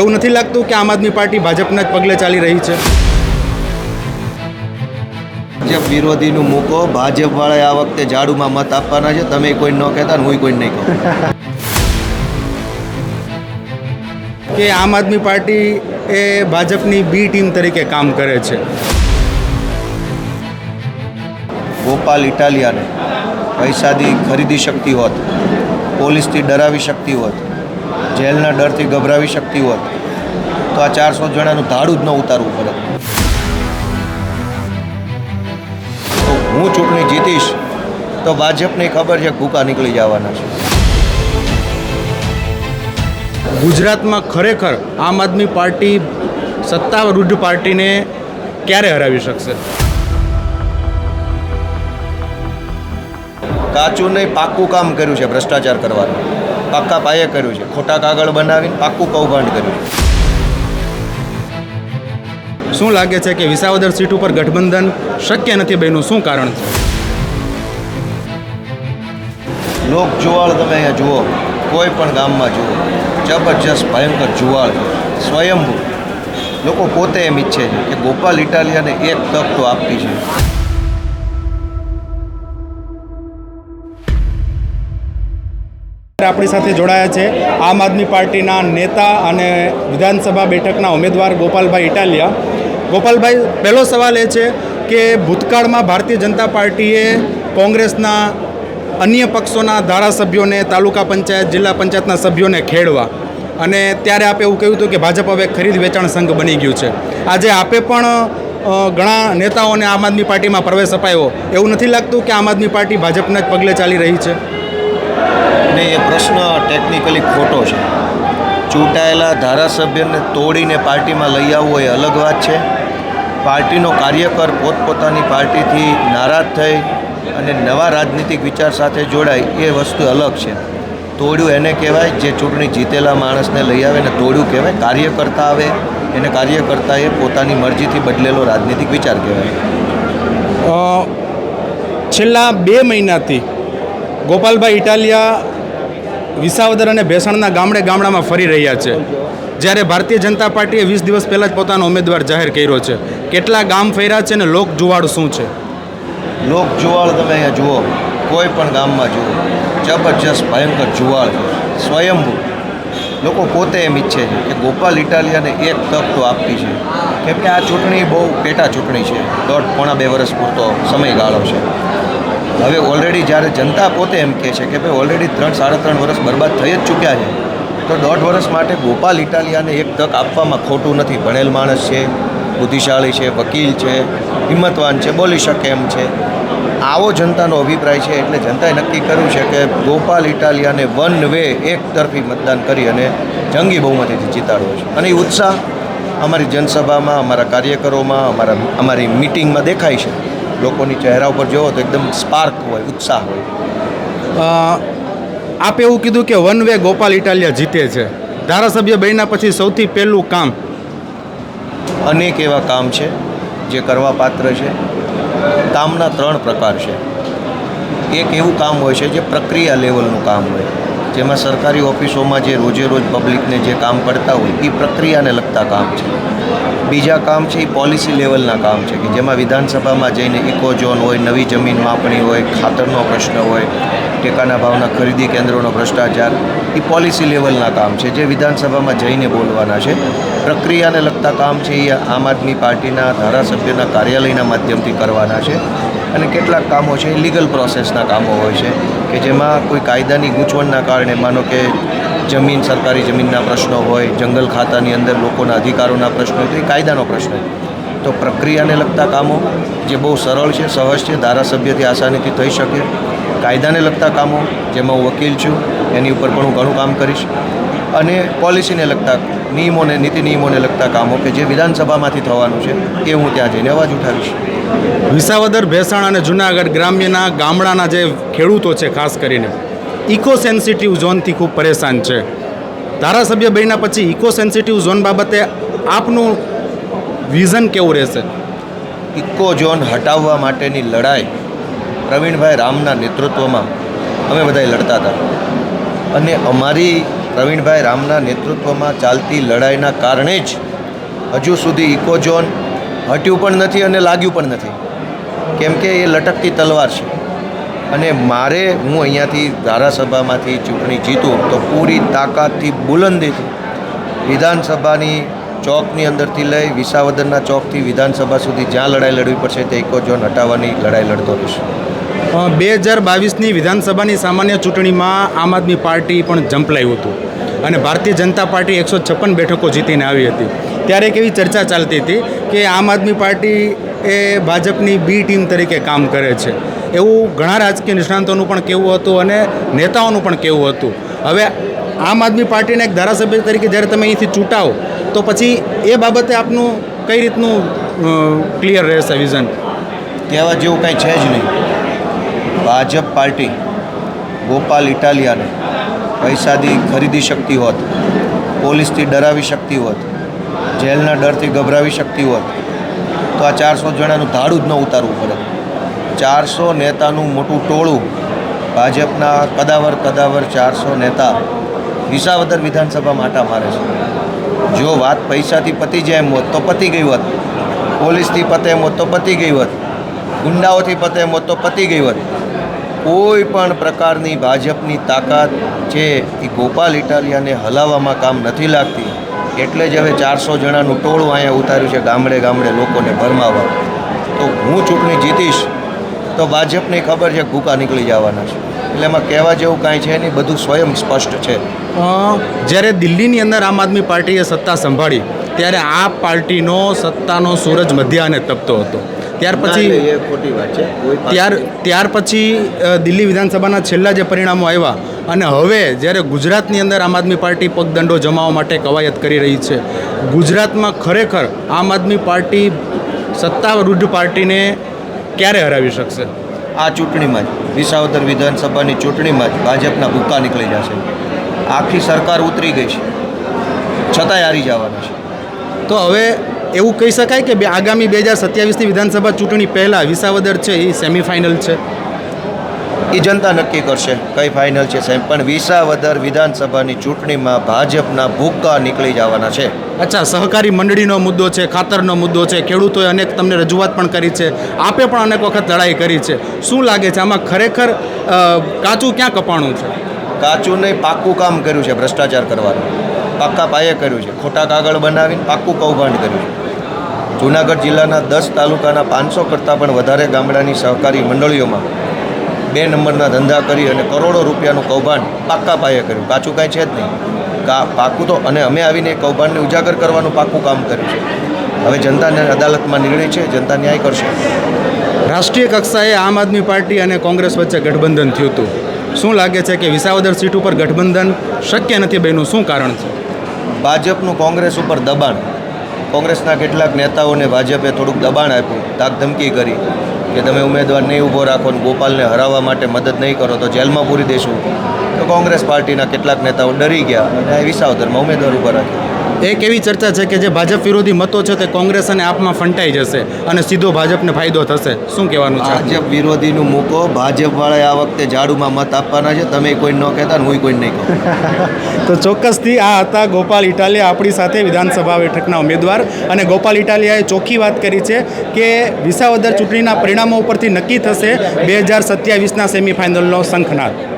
એવું નથી લાગતું કે આમ આદમી પાર્ટી ભાજપના જ પગલે ચાલી રહી છે. ભાજપ વિરોધીનું મૂકો ભાજપવાળાએ આ વખતે ઝાડુમાં મત આપવાના છે. તમે કોઈ ન કહેતા હું કોઈ નહીં કહું. કે આમ આદમી પાર્ટી એ ભાજપની બી ટીમ તરીકે કામ કરે છે. ગોપાલ ઇટાલિયાને પૈસાથી ખરીદી શકતી હોત પોલીસથી ડરાવી શકતી હોત જેલના ડરથી ગભરાવી શકતી હોત તો આ ચારસો જણાનું ધાડું જ ન ઉતારવું પડે. તો હું ચૂંટણી જીતીશ તો ભાજપને ખબર છે ભૂકા નીકળી જવાના છે. ગુજરાતમાં ખરેખર આમ આદમી પાર્ટી સત્તારૂઢ પાર્ટીને ક્યારે હરાવી શકશે? કાચું નહીં પાક્કું કામ કર્યું છે ભ્રષ્ટાચાર કરવાનું. પાક્કા પાયે કર્યું છે. ખોટા કાગળ બનાવીને પાક્કું કૌભાંડ કર્યું છે. શું લાગે છે કે વિસાવદર સીટ ઉપર ગઠબંધન શક્ય નથી બન્યું? શું કારણ છે? લોક જુવાળ તમે અહીંયા જુઓ. કોઈ પણ ગામમાં જુઓ. જબરજસ્ત ભયંકર જુવાળ. સ્વયંભૂ. લોકો પોતે એમ ઈચ્છે છે કે ગોપાલ ઇટાલિયાને એક તક તો આપવી છે. આપણી સાથે જોડાયા છે. આમ આદમી પાર્ટીના નેતા અને વિધાનસભા બેઠકના ઉમેદવાર ગોપાલભાઈ ઇટાલિયા. ગોપાલભાઈ, પહેલો સવાલ એ છે કે ભૂતકાળમાં ભારતીય જનતા પાર્ટીએ કોંગ્રેસના અન્ય પક્ષોના ધારાસભ્યોને, તાલુકા પંચાયત, જિલ્લા પંચાયતના સભ્યોને ખેડવા. અને ત્યારે આપે એવું કહ્યું હતું કે ભાજપ હવે ખરીદ વેચાણ સંઘ બની ગયું છે. આજે આપે પણ ઘણા નેતાઓને આમ આદમી પાર્ટીમાં પ્રવેશ અપાયો. એવું નથી લાગતું કે આમ આદમી પાર્ટી ભાજપના જ પગલે ચાલી રહી છે? ને એ પ્રશ્ન ટેકનિકલી ખોટો છે. ચૂંટાયેલા ધારાસભ્યને તોડીને પાર્ટીમાં લઈ આવવો એ અલગ વાત છે. પાર્ટીનો કાર્યકર પોતપોતાની પાર્ટીથી નારાજ થઈ અને નવા રાજનીતિક વિચાર સાથે જોડાય એ વસ્તુ અલગ છે. તોડ્યું એને કહેવાય, જે ચૂંટણી જીતેલા માણસને લઈ આવે ને તોડ્યું કહેવાય, કાર્યકર્તા આવે, એને કાર્યકર્તાએ પોતાની મરજીથી બદલેલો રાજનીતિક વિચાર કહેવાય. છેલ્લા બે મહિનાથી ગોપાલભાઈ ઇટાલિયા વિસાવદર અને ભેસણના ગામડે ગામડામાં ફરી રહ્યા છે. જ્યારે ભારતીય જનતા પાર્ટીએ વીસ દિવસ પહેલાં જ પોતાનો ઉમેદવાર જાહેર કર્યો છે. કેટલા ગામ ફર્યા છે અને લોક જુવાળ શું છે? લોક જુવાળ તમે અહીંયા જુઓ. કોઈ પણ ગામમાં જુઓ. જબરજસ્ત, ભયંકર જુવાળ સ્વયંભૂ. લોકો પોતે એમ ઈચ્છે છે કે ગોપાલ ઇટાલિયાને એક તક તો આપવી છે. કેમ કે આ ચૂંટણી બહુ પેટા ચૂંટણી છે. દોઢ પોણા બે વર્ષ પૂરતો સમયગાળો છે. હવે ઓલરેડી જ્યારે જનતા પોતે એમ કહે છે કે ભાઈ ઓલરેડી ત્રણ, સાડા ત્રણ વર્ષ બરબાદ થઈ જ ચૂક્યા છે, તો દોઢ વર્ષ માટે ગોપાલ ઇટાલિયાને એક તક આપવામાં ખોટું નથી. ભણેલ માણસ છે, બુદ્ધિશાળી છે, વકીલ છે, હિંમતવાન છે, બોલી શકે એમ છે. આવો જનતાનો અભિપ્રાય છે એટલે જનતાએ નક્કી કર્યું છે કે ગોપાલ ઇટાલિયાને વન વે એક તરફી મતદાન કરી અને જંગી બહુમતીથી જીતાડવો છે. અને એ ઉત્સાહ અમારી જનસભામાં, અમારા કાર્યકરોમાં, અમારા, અમારી મિટિંગમાં દેખાય છે. લોકોની ચહેરા ઉપર જોવો તો એકદમ સ્પાર્ક હોય ઉત્સાહ હોય. આપે એવું કીધું કે વન વે ગોપાલ ઇટાલિયા જીતે છે. ધારાસભ્ય બન્યા પછી સૌથી પહેલું કામ? અનેક એવા કામ છે જે કરવા પાત્ર છે. કામના ત્રણ પ્રકાર છે. એક એવું કામ હોય છે જે પ્રક્રિયા લેવલનું કામ હોય. જેમાં સરકારી ઓફિસોમાં જે રોજે રોજ પબ્લિકને જે કામ કરતા હોય એ પ્રક્રિયાને લગતા કામ છે. બીજા કામ છે એ પોલિસી લેવલના કામ છે કે જેમાં વિધાનસભામાં જઈને ઇકો ઝોન હોય, નવી જમીન માપણી હોય, ખાતરનો પ્રશ્ન હોય, ટેકાના ભાવના ખરીદી કેન્દ્રોનો ભ્રષ્ટાચાર એ પોલિસી લેવલના કામ છે જે વિધાનસભામાં જઈને બોલવાના છે. પ્રક્રિયાને લગતા કામ છે એ આમ આદમી પાર્ટીના ધારાસભ્યના કાર્યાલયના માધ્યમથી કરવાના છે. અને કેટલાક કામો છે એ લીગલ પ્રોસેસના કામો હોય છે, કે જેમાં કોઈ કાયદાની ગૂંચવણના કારણે માનો કે જમીન, સરકારી જમીનના પ્રશ્નો હોય, જંગલ ખાતાની અંદર લોકોના અધિકારોના પ્રશ્નો હોય, તો એ કાયદાનો પ્રશ્ન હોય. તો પ્રક્રિયાને લગતા કામો જે બહુ સરળ છે, સહજ છે, ધારાસભ્યથી આસાનીથી થઈ શકે. કાયદાને લગતા કામો, જેમાં હું વકીલ છું, એની ઉપર પણ હું ઘણું કામ કરીશ. અને પોલિસીને લગતા નિયમોને નીતિ નિયમોને લગતા કામો કે જે વિધાનસભામાંથી થવાનું છે એ હું ત્યાં જઈને અવાજ ઉઠાવીશ. વિસાવદર ભેસાણ અને જુનાગઢ ગ્રામ્યના ગામડાના જે ખેડૂતો છે ખાસ કરીને ઇકો સેન્સિટિવ ઝોનથી ખૂબ પરેશાન છે. ધારાસભ્ય બન્યા પછી ઇકો સેન્સિટિવ ઝોન બાબતે આપનું વિઝન કેવું રહેશે? ઇકો ઝોન હટાવવા માટેની લડાઈ પ્રવીણભાઈ રામના નેતૃત્વમાં અમે બધાએ લડતા હતા. અને અમારી પ્રવીણભાઈ રામના નેતૃત્વમાં ચાલતી લડાઈના કારણે જ હજુ સુધી ઇકોઝોન હટ્યું પણ નથી અને લાગ્યું પણ નથી. કેમ કે એ લટકતી તલવાર છે. અને મારે હું અહીંયાથી ધારાસભામાંથી ચૂંટણી જીતું તો પૂરી તાકાતથી બુલંદીથી વિધાનસભાની ચોકની અંદરથી લઈ વિસાવદરના ચોકથી વિધાનસભા સુધી જ્યાં લડાઈ લડવી પડશે તે ઇકોઝોન હટાવવાની લડાઈ લડતો રહીશ. બે હજાર બાવીસની વિધાનસભાની સામાન્ય ચૂંટણીમાં આમ આદમી પાર્ટી પણ ઝંપલાયું હતું અને ભારતીય જનતા પાર્ટી એકસો છપ્પન બેઠકો જીતીને આવી હતી. ત્યારે એક એવી ચર્ચા ચાલતી હતી કે આમ આદમી પાર્ટી એ ભાજપની બી ટીમ તરીકે કામ કરે છે. એવું ઘણા રાજકીય નિષ્ણાંતોનું પણ કહેવું હતું અને નેતાઓનું પણ કહેવું હતું. હવે આમ આદમી પાર્ટીના એક ધારાસભ્ય તરીકે જ્યારે તમે અહીંથી ચૂંટાવો તો પછી એ બાબતે આપનું કઈ રીતનું ક્લિયર રહેશે વિઝન કહેવા જેવું કાંઈ છે જ નહીં. ભાજપ પાર્ટી, ગોપાલ ઇટાલિયાને પૈસાથી ખરીદી શકતી હોત, પોલીસથી ડરાવી શકતી હોત, જેલના ડરથી ગભરાવી શકતી હોત, તો આ ચારસો જણાનું ધાડું જ ન ઉતારવું પડે. ચારસો નેતાનું મોટું ટોળું ભાજપના કદાવર કદાવર ચારસો નેતા વિસાવદર વિધાનસભા માટા મારે છે. જો વાત પૈસાથી પતી જાય એમ હોત તો પતી ગઈ હોત, પોલીસથી પતે એમ હોત તો પતી ગઈ હોત, ગુંડાઓથી પતે એમ હોત તો પતી ગઈ હોત કોઈ પણ પ્રકારની ભાજપની તાકાત છે એ ગોપાલ ઇટાલિયાને હલાવવામાં કામ નથી લાગતી, એટલે જ હવે ચારસો જણાનું ટોળું અહીંયા ઉતાર્યું છે ગામડે ગામડે લોકોને ભરમાવા તો હું ચૂંટણી જીતીશ, તો ભાજપને ખબર છે ભૂકા નીકળી જવાના છે. એટલે એમાં કહેવા જેવું કાંઈ છે નહીં, બધું સ્વયં સ્પષ્ટ છે. જ્યારે દિલ્હીની અંદર આમ આદમી પાર્ટીએ સત્તા સંભાળી, ત્યારે આ પાર્ટીનો સત્તાનો સૂરજ મધ્યાને તપતો હતો. ત્યાર પછી ખોટી વાત છે. ત્યાર ત્યાર પછી દિલ્હી વિધાનસભાના છેલ્લા જે પરિણામો આવ્યા અને હવે જ્યારે ગુજરાતની અંદર આમ આદમી પાર્ટી પગદંડો જમાવવા માટે કવાયત કરી રહી છે ગુજરાતમાં ખરેખર આમ આદમી પાર્ટી સત્તારૂઢ પાર્ટીને ક્યારે હરાવી શકશે? આ ચૂંટણીમાં જ વિસાવદર વિધાનસભાની ચૂંટણીમાં જ ભાજપના ભૂક્કા નીકળી જશે. આખી સરકાર ઉતરી ગઈ છે. છતાંય હારી જવાના છે. તો હવે એવું કહી શકાય કે બે આગામી બે હજાર સત્યાવીસની વિધાનસભા ચૂંટણી પહેલાં વિસાવદર છે એ સેમિફાઇનલ છે. એ જનતા નક્કી કરશે કઈ ફાઇનલ છે સાહેબ. પણ વિસાવદર વિધાનસભાની ચૂંટણીમાં ભાજપના ભૂક્કા નીકળી જવાના છે. અચ્છા સહકારી મંડળીનો મુદ્દો છે ખાતરનો મુદ્દો છે ખેડૂતોએ અનેક તમને રજૂઆત પણ કરી છે આપે પણ અનેક વખત લડાઈ કરી છે. શું લાગે છે આમાં ખરેખર કાચું ક્યાં કપાણું છે? કાચું નહીં પાક્કું કામ કર્યું છે ભ્રષ્ટાચાર કરવાનું. પાક્કા પાયે કર્યું છે. ખોટા કાગળ બનાવીને પાક્કું કૌભાંડ કર્યું છે. જૂનાગઢ જિલ્લાના દસ તાલુકાના પાંચસો કરતાં પણ વધારે ગામડાની સહકારી મંડળીઓમાં બે નંબરના ધંધા કરી અને કરોડો રૂપિયાનું કૌભાંડ પાક્કા પાયે કર્યું. કાચું કાંઈ છે જ નહીં. કા પાકું તો અને અમે આવીને કૌભાંડને ઉજાગર કરવાનું પાકું કામ કર્યું છે. હવે જનતાને અદાલતમાં નિર્ણય છે જનતા ન્યાય કરશે. રાષ્ટ્રીય કક્ષાએ આમ આદમી પાર્ટી અને કોંગ્રેસ વચ્ચે ગઠબંધન થયું હતું. શું લાગે છે કે વિસાવદર સીટ ઉપર ગઠબંધન શક્ય નથી બન્યું? શું કારણ છે? ભાજપનું કોંગ્રેસ ઉપર દબાણ. કોંગ્રેસના કેટલાક નેતાઓને ભાજપે થોડુંક દબાણ આપ્યું તાકધમકી કરી કે તમે ઉમેદવાર નહીં ઊભો રાખો ને ગોપાલને હરાવવા માટે મદદ નહીં કરો, તો જેલમાં પૂરી દેશું. તો કોંગ્રેસ પાર્ટીના કેટલાક નેતાઓ ડરી ગયા અને વિસાવદરમાં ઉમેદવાર ઊભા રાખ્યા. એક એવી ચર્ચા છે કે જે ભાજપ વિરોધી મતો છે તે કોંગ્રેસ અને આપમાં ફંટાઈ જશે અને સીધો ભાજપને ફાયદો થશે. શું કહેવાનું છે? ભાજપ વિરોધીનું મૂકો ભાજપવાળાએ આ વખતે ઝાડુમાં મત આપવાના છે. તમે કોઈ ન કહેતા હું કોઈ નહીં તો ચોક્કસથી આ હતા ગોપાલ ઇટાલિયા આપણી સાથે વિધાનસભા બેઠકના ઉમેદવાર. અને ગોપાલ ઇટાલિયાએ ચોખ્ખી વાત કરી છે કે વિસાવદર ચૂંટણીના પરિણામો ઉપરથી નક્કી થશે બે હજાર સત્યાવીસના સેમિફાઇનલનો શંખનાદ.